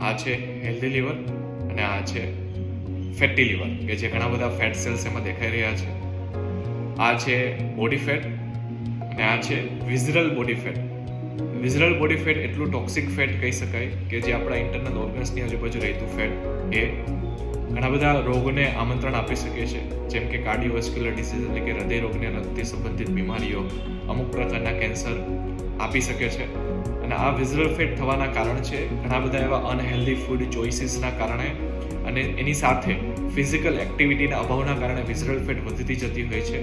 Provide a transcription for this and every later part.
આ છે healthy liver અને આ છે ફેટી લીવર કે જે ઘણા બધા ફેટ સેલ્સ એમાં દેખાઈ રહ્યા છે. આ છે બોડી ફેટ અને આ છે visceral body fat visceral body fat એટલું ટોક્સિક ફેટ કહી શકાય કે જે આપણા ઇન્ટરનલ ઓર્ગન્સની આજુબાજુ રહેતું ફેટ એ ઘણા બધા રોગોને આમંત્રણ આપી શકે છે. જેમ કે કાર્ડિયોવેસ્ક્યુલર ડિસીઝ એટલે કે હૃદય રોગને લગતી સંબંધિત બીમારીઓ અમુક પ્રકારના કેન્સર આપી શકે છે. અને આ વિઝરલ ફેટ થવાના કારણ છે, ઘણા બધા એવા અનહેલ્ધી ફૂડ ચોઇસીસના કારણે અને એની સાથે ફિઝિકલ એક્ટિવિટીના અભાવના કારણે વિઝરલ ફેટ વધતી જતી હોય છે.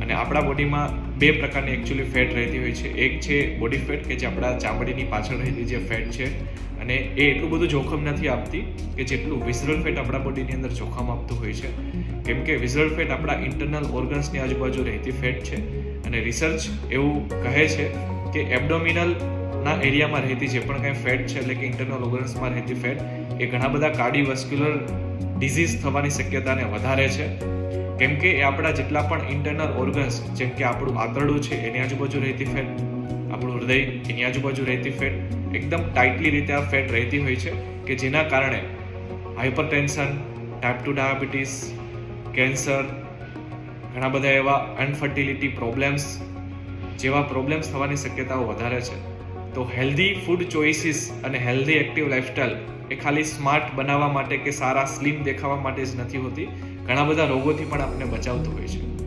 અને આપણા બોડીમાં બે પ્રકારની એકચ્યુઅલી ફેટ રહેતી હોય છે. એક છે બોડી ફેટ કે જે આપણા ચામડીની પાછળ રહેલી જે ફેટ છે અને એ એટલું બધું જોખમ નથી આપતી કે જેટલું વિઝરલ ફેટ આપણા બોડીની અંદર જોખમ આપતું હોય છે. કેમ કે વિઝરલ ફેટ આપણા ઇન્ટરનલ ઓર્ગન્સની આજુબાજુ રહેતી ફેટ છે. અને રિસર્ચ એવું કહે છે કે એબડોમિનલ ના એરિયામાં રહેતી જે પણ કંઈ ફેટ છે, એટલે કે ઇન્ટરનલ ઓર્ગન્સમાં રહેતી ફેટ, એ ઘણા બધા કાર્ડિયોવેસ્ક્યુલર ડિઝીઝ થવાની શક્યતાને વધારે છે. કેમ કે એ આપણા જેટલા પણ ઇન્ટરનલ ઓર્ગન્સ જેમ કે આપણું આંતરડું છે, એની આજુબાજુ રહેતી ફેટ, આપણું હૃદય, એની આજુબાજુ રહેતી ફેટ, એકદમ ટાઇટલી રીતે આ ફેટ રહેતી હોય છે, કે જેના કારણે hypertension type two diabetes cancer ઘણા બધા એવા અનફર્ટિલિટી પ્રોબ્લેમ્સ જેવા પ્રોબ્લેમ્સ થવાની શક્યતાઓ વધારે છે. તો હેલ્ધી ફૂડ ચોઇસીસ અને હેલ્ધી એક્ટિવ લાઇફસ્ટાઇલ એ ખાલી સ્માર્ટ બનાવવા માટે કે સારા સ્લિમ દેખાવા માટે જ નથી હોતી. ઘણા બધા રોગોથી પણ આપણને બચાવતું હોય છે.